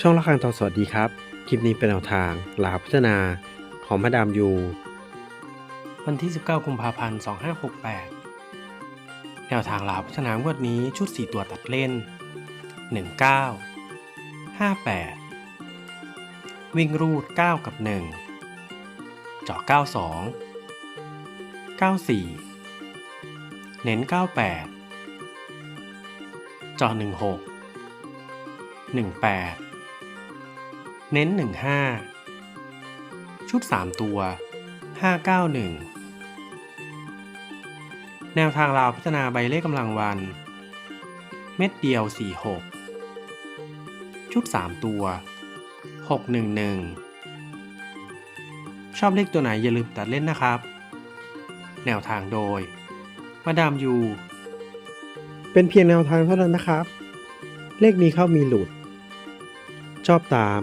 ช่องละครังทองสวัสดีครับ คลิปนี้เป็นแนวทางลาพัฒนาของมาดามยู วันที่ 19 กุมภาพันธ์ 2568 แนวทางลาพัฒนางวดนี้ชุด 4 ตัวตัดเล่น 19 58 วิ่งรูด 9 กับ 1 เจาะ 92 94 เน้น 98 เจาะ 16 18 เน้น 15 ชุด 3 ตัว 591 แนวทางลาวพัฒนาใบเลขกำลังวัน เม็ดเดียว 46 ชุด 3 ตัว 611 ชอบเลขตัวไหนอย่าลืมตัดเล่นนะครับ แนวทางโดย มาดามยู เป็นเพียงแนวทางเท่านั้นนะครับ เลขมีเข้ามีหลุด ชอบตาม